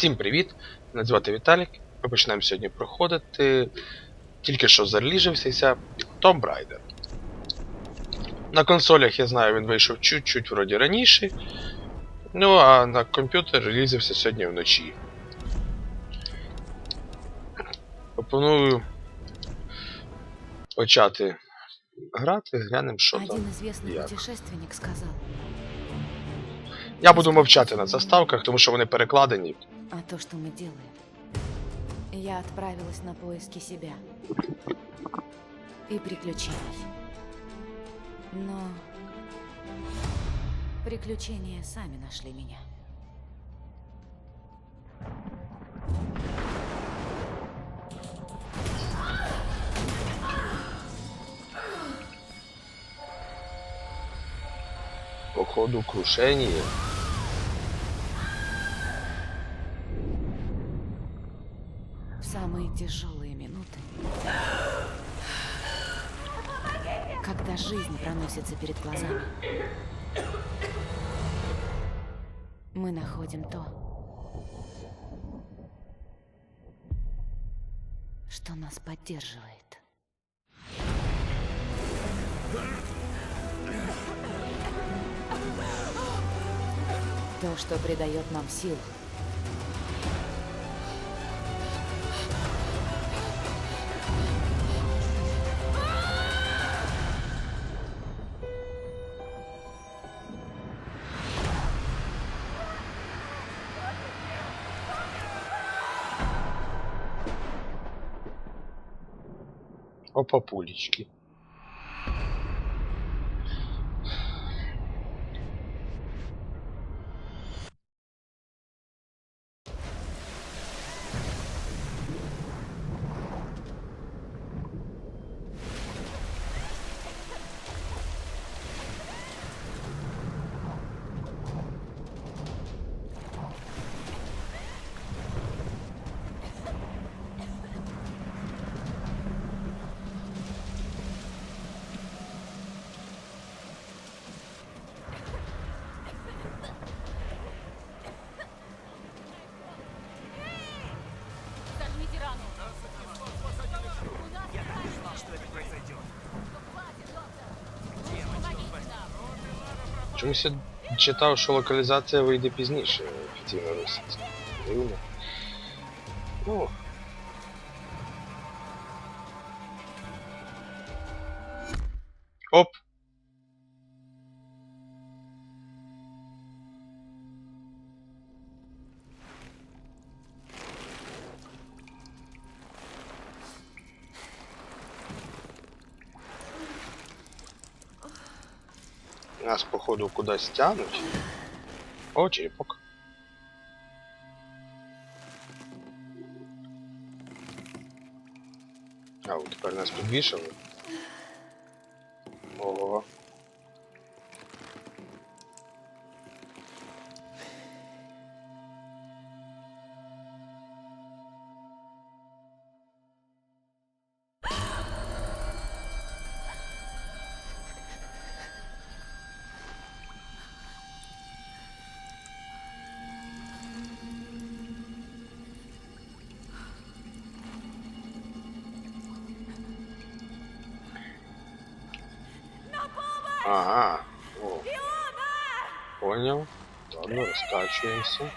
Всім привіт! Мене звати Віталік. Ми починаємо сьогодні проходити. Тільки що зареліжився Tomb Raider. На консолях я знаю, він вийшов чуть-чуть вроді раніше. Ну а на комп'ютер релізився сьогодні вночі. Пропоную почати грати, глянемо, що там. Один известный як. путешественник сказал, Я буду мовчати на заставках, тому що вони перекладені. А то, что мы делаем. Я отправилась на поиски себя и приключений. Но приключения сами нашли меня. Походу крушение. В тяжелые минуты, когда жизнь проносится перед глазами, мы находим то, что нас поддерживает. То, что придает нам сил. Опа, пулечки. Чомусь я читав, що локалізація вийде пізніше офіційно російська. Дивно. Ну. кудись тянуть. О, черепок. А, от тепер нас підвішали. Ого. Ага. О. Понял. Ладно, раскачиваемся.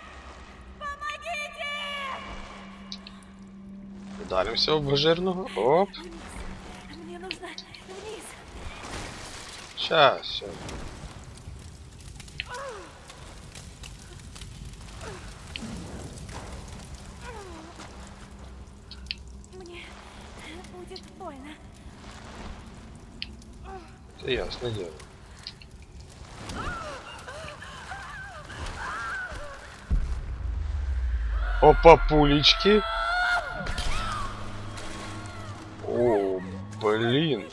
Ударимся об жирного. Оп. Мне нужно вниз. Сейчас, сейчас. Мне будет больно. Это ясно дело. Опа, пулечки. О, блин.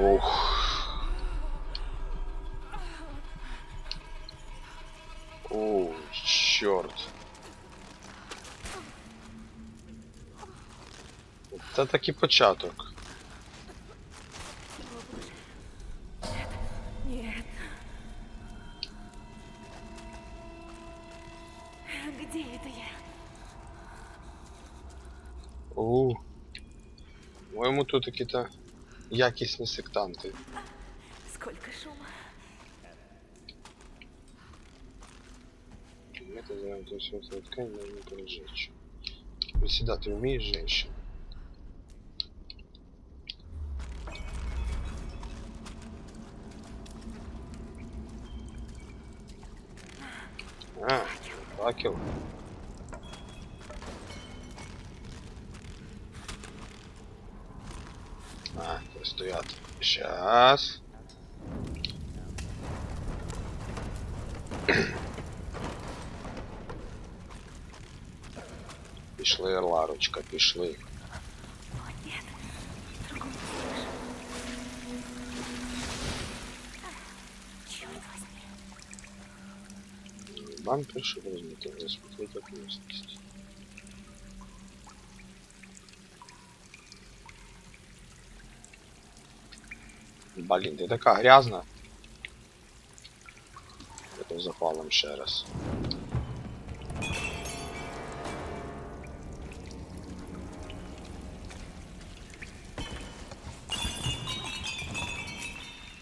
Ох. О, черт. Це такий початок. тут такі-то якісні сектанти. Сколько шума. Это называем то есть вот ткань, но не пережечь. Приседать ты умеешь, женщина? А, факел. Стоят. Сейчас. Пішли, Ларочка, пішли. О, нет. Другой Черт возьми. Блін, ти така грязна. Я запалим ще раз.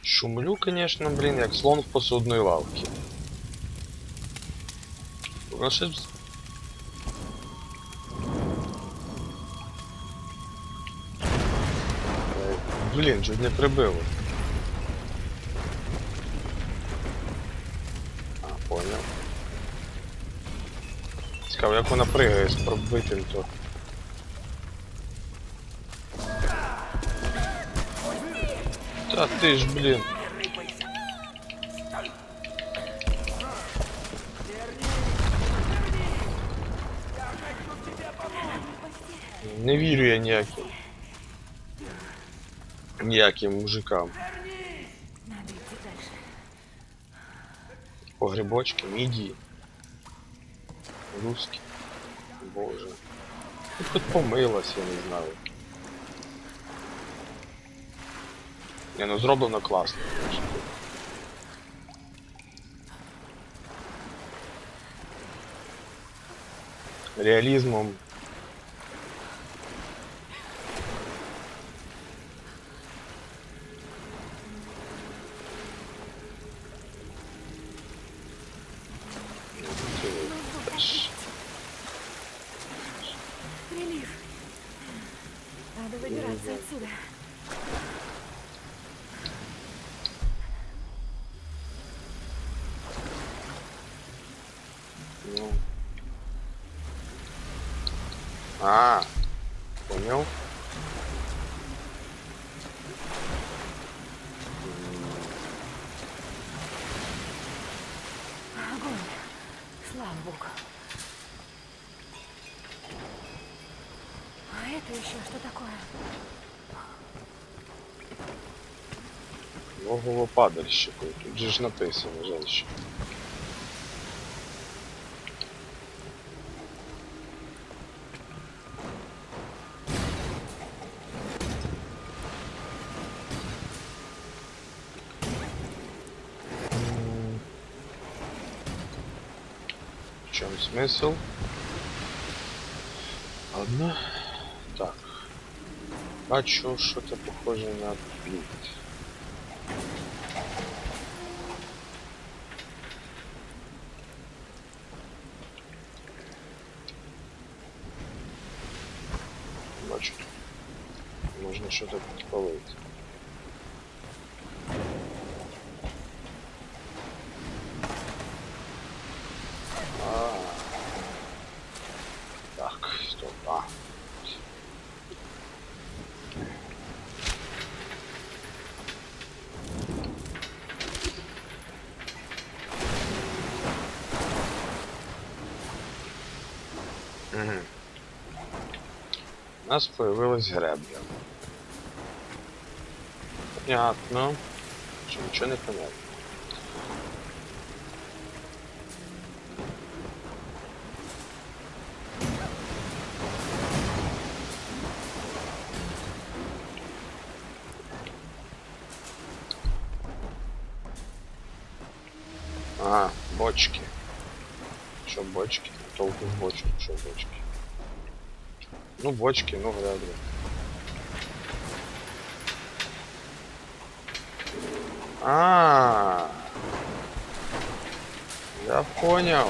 Шумлю, конечно, блін, як слон в посудної лавці. Воно. Е, Блін, чуть не прибило. Як вона пригає з пробитим то. Та ти ж, блін. Не вірю я ніяким. Ніяким мужикам. Дальше. Погребочки, мідії. Русські. Боже. Хоч помилась, я не знаю. Не, ну зроблено класно, конечно. Реалізмом. А, понял? Огонь. Слава богу. А это еще что такое? Логовопадальщику. Тут же ж написано, жаль, смысл? Ладно. Так. Бачу, що-то похоже на плід. Нас появилась гребля. Понятно. Що нічого не понятно. Ага, бочки. Що бочки? Толку в бочок, що бочки. Ну, бочки, ну вряд ли. А, я понял.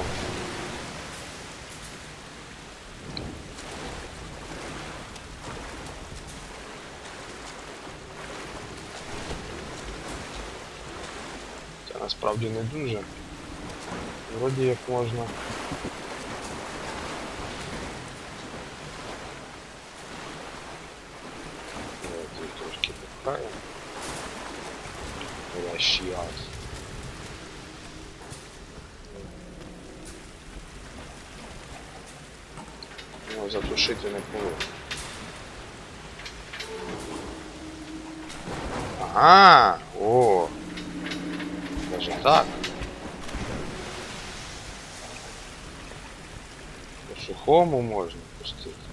Це насправді не дуже. Вроді як можна. Я щас. Ну, затушити не було. Ага, о. Даже так. По сухому можна пустити.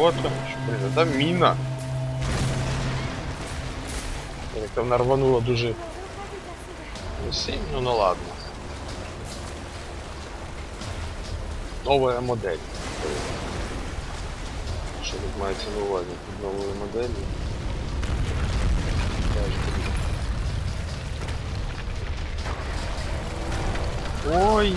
Вот он, що, блін, там міна. Як там нарвануло дуже не сильно, ну ладно. Нова модель. Що тут мається на увазі під новою моделлю? Теж буде. Ой,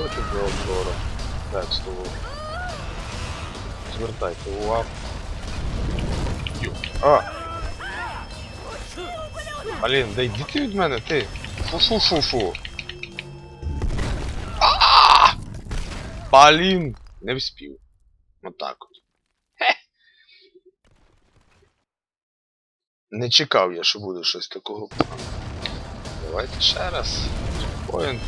скріншоту для обзору текстового. Звертайте увагу. А! Блін, да йди ти від мене, ти. Фу-фу-фу-фу. Блін, не вспів. Отак от. Не чекав я, що буде щось такого. Давайте ще раз. Поінт.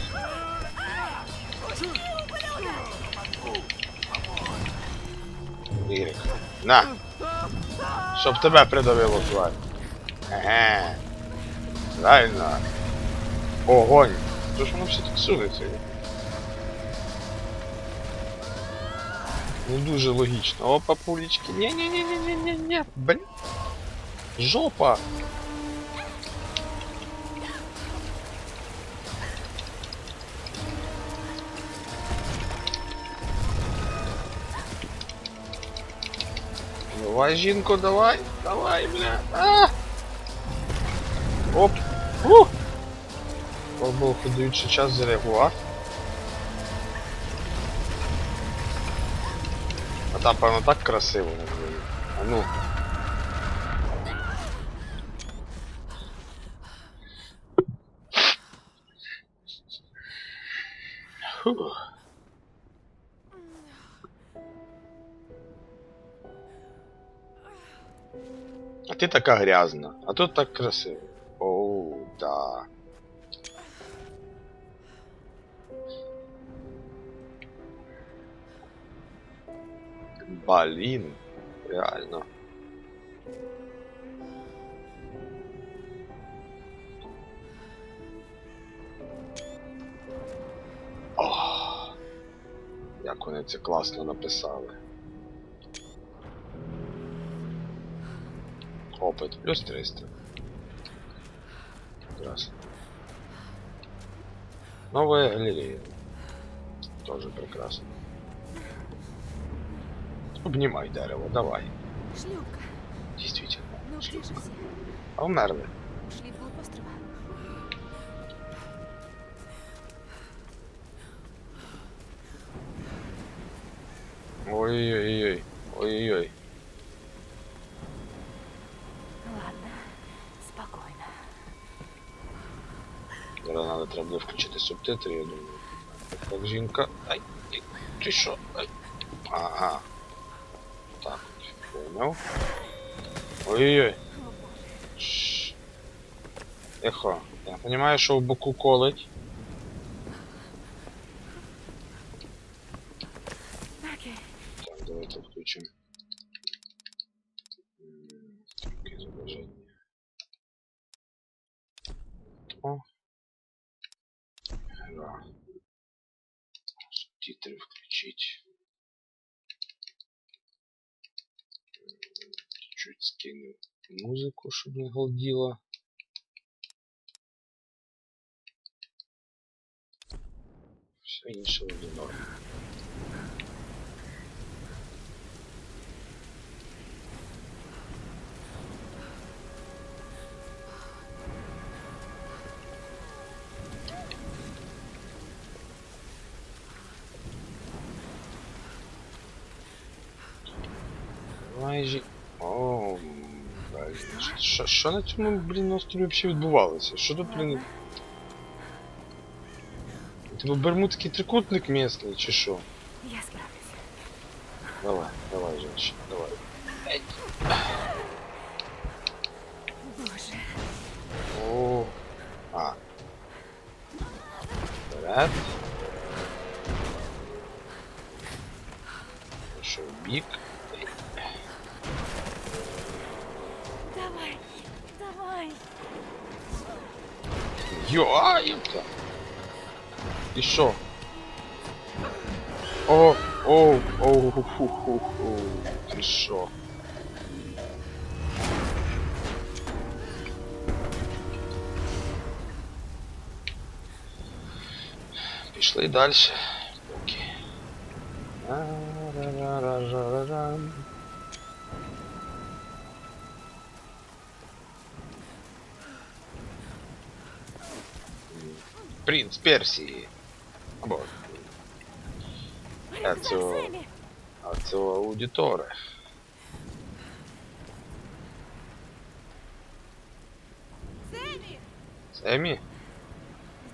Ігрик. На! Щоб тебе придавило тварь. Еге. Правильно. Огонь. Що ж воно все так сунеться? Не дуже логічно. Опа, пулечки. Не-не-не-не-не-не-не. Блін. Жопа. Давай, давай. Давай, бля. А! Оп. Фу. Пробував ходуючий час зареагувати. А там, певно, так красиво. А ну. Така грязна, а тут так красиво. Оу, да. Блін, реально. Ох, як вони це класно написали. Опыт плюс 300. Прекрасно. Новая галерея. Тоже прекрасно. Обнимай дерево, давай. Шлюпка. Действительно. Ну? А умерли. Ушли вглубь острова. Ой-ой-ой. Ой-ой-ой. Ладно. Спокойно. Зараз надо треба включити субтитри, я думаю. Так, жінка. Ай, ти що? Ай. Ага. Так, от, поняв. Ой-ой-ой. Тихо. Я розумію, що в боку колить. Окей. Так, давайте включимо. М, Таке зображення. О. Да. Титры включить. Чуть скину музыку, чтобы не галдила. Все інше буде норм. Майже. О, блін. Що, що на цьому, блін, острові взагалі відбувалося? Що тут, блін. Типа бермудський трикутник місний, чи що? Я справлюсь. Давай, давай, женщина, давай. Боже. О, а. Вперед. Пішов в бік. Йо, а, ёпта. І що? О, о, о, ху, ху, ху, ху. Ти що? Пішли далі. Поки. Ра-ра-ра-ра-ра-рам. Принц Персії. Або. А цього, Сэмми. а цього аудитора. Сэмми! Семі?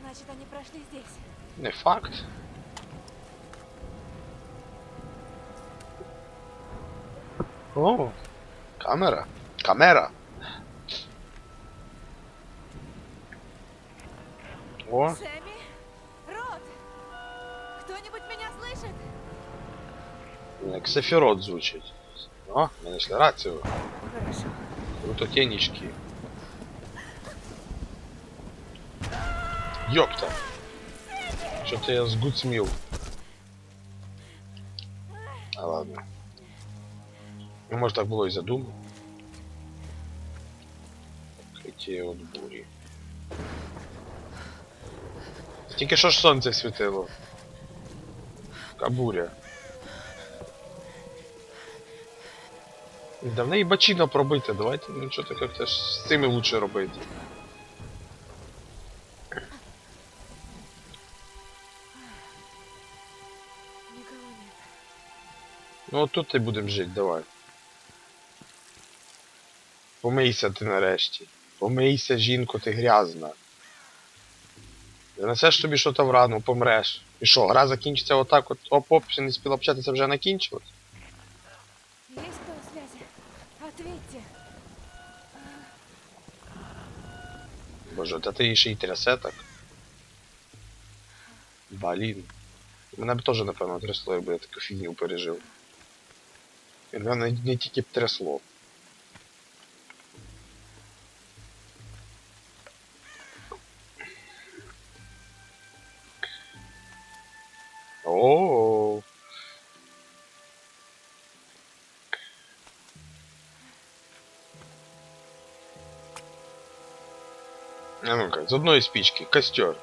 Значит, они прошли здесь. Не факт. О, камера. Камера. О, Сэмми? Рот! Кто-нибудь меня слышит? як Сефірот звучить. О, ми знайшли рацію. Хорошо. Круто тенічки. Йопта. Що-то я згуцмів. А ладно. Ну, може так було і задумано. Криті от бурі. Тільки що ж сонце світило. Яка буря. Да в неї бачина пробита, давайте ну що-то как-то з цими лучше робити. Ну от тут і будемо жити, давай. Помийся ти нарешті. Помийся, жінко, ти грязна. Занесеш тобі що то в рану, помреш. І що, гра закінчиться отак от оп-оп, ще не спіла общатися, вже накінчилась? Есть кто связи? Ответьте. Боже, та ти її ще й трясе так. Блін. Мене б теж, напевно, трясло, якби я таку фігню пережив. І мене не тільки б трясло. А ну-ка, з одної спічки, костер.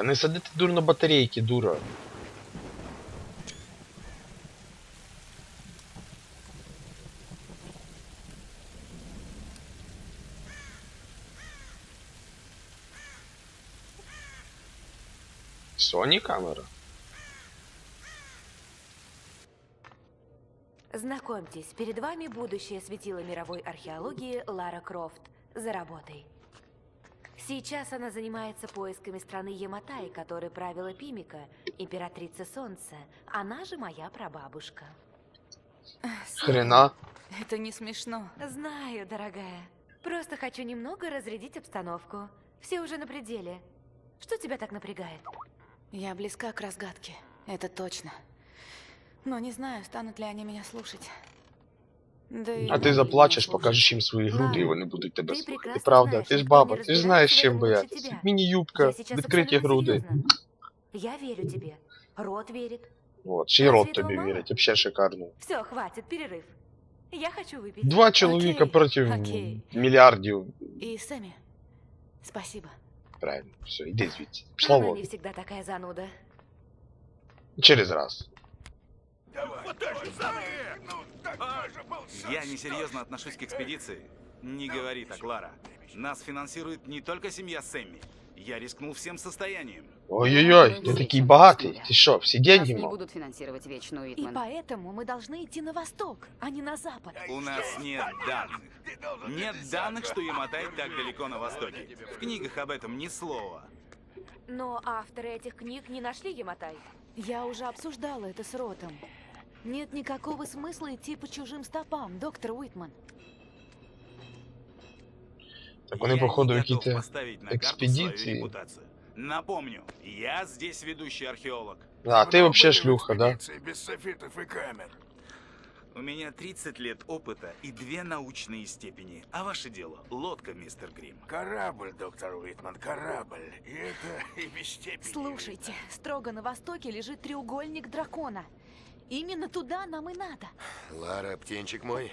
Та не садити дурно батарейки, дура. Sony камера? Знакомьтесь, перед вами будущее светило мировой археологии Лара Крофт. За работой. Сейчас она занимается поисками страны Яматай, которой правила Пимика, императрица Солнца. Она же моя прабабушка. Хрена. Это не смешно. Знаю, дорогая. Просто хочу немного разрядить обстановку. Все уже на пределе. Что тебя так напрягает? Я близка к разгадке. Это точно. Но не знаю, станут ли они меня слушать. Да и А ти надо ли заплачеш, меня слушать. покажеш їм свої груди, і Ладно. вони будуть тебе Ти слухати. прекрасно Правда, знаєш, ти ж ніхто баба, не ти ж знаєш, розбирається в чим этом лучше боятися. тебя. Міні-юбка, Я сейчас відкриті абсолютно груди. серьезно. Я верю тебе. Рот верит. От, ще й Разве рот этого тобі мало? вірять, взагалі шикарно. Все, хватит, перерыв. Я хочу выпить. Два чоловіка Окей, проти окей. мільярдів. И Сэмми, спасибо. Правильно, все, йди звідси. Пішла Она вон. не всегда такая зануда. Через раз. Я несерьезно отношусь к экспедиции. Не говори так, Лара. Нас финансирует не только семья Сэмми. Я рискнул всем состоянием. Ой-ой-ой, ти такий багатий. Ти що, всі Нас деньги не мав? будут финансировать вечную И Уитман. поэтому мы должны идти на восток, а не на запад. У нас нет данных. Нет данных, что Яматай так далеко на востоке. В книгах об этом ни слова. Но авторы этих книг не нашли Яматай. Я уже обсуждала это с Ротом. Нет никакого смысла идти по чужим стопам, доктор Уитман. Так вони, Я походу, не готов які-то поставить на карту експедиції. свою репутацию. Напомню, я здесь ведущий археолог. А, ти вообще шлюха, да? Без софитов и камер. У меня 30 лет опыта и две научные степени. А ваше дело — лодка, мистер Грим. Корабль, доктор Уитман, корабль. И это и без степени. Слушайте, строго на востоке лежит треугольник дракона. Именно туда нам и надо. Лара, птенчик мой,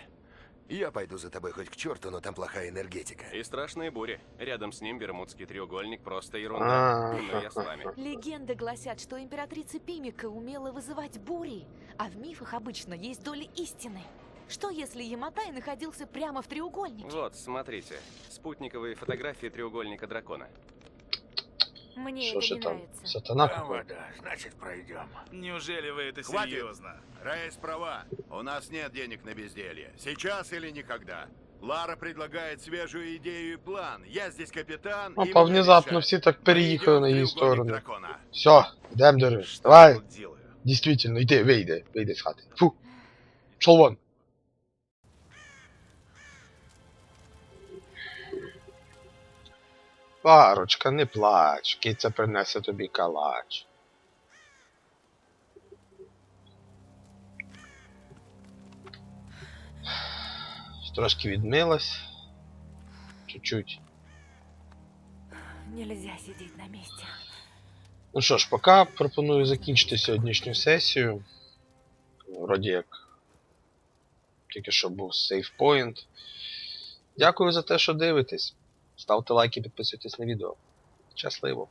я пойду за тобой хоть к черту, но там плохая энергетика. И страшные бури. Рядом с ним Бермудский треугольник просто ерунда. А, Но я с вами. Легенды гласят, что императрица Пимика умела вызывать бури, а в мифах обычно есть доля истины. Что если Яматай находился прямо в треугольнике? Вот, смотрите. Спутниковые фотографии треугольника дракона. Мне Що это ж не там? нравится. Сатана Там какой? вода, значит, пройдем. Неужели вы это Хватит. серьезно? Рейс права. У нас нет денег на безделье. Сейчас или никогда. Лара предлагает свежую идею и план. Я здесь капитан. Ну, и по мне внезапно решать. всі так Мы переїхали идем на в її треугольник сторону. дракона. Все, йдем дори. Что я Давай, тут делаю? дійсно, йди, вийди, вийди з хати. Фу. Пішов вон. Парочка, не плач, киця принесе тобі калач. Трошки відмилась. Чуть-чуть. Нельзя сидеть на месте. Ну що ж, поки пропоную закінчити сьогоднішню сесію. Вроді як. Тільки що був сейфпоінт. Дякую за те, що дивитесь. Ставте лайки, підписуйтесь на відео. Щасливо!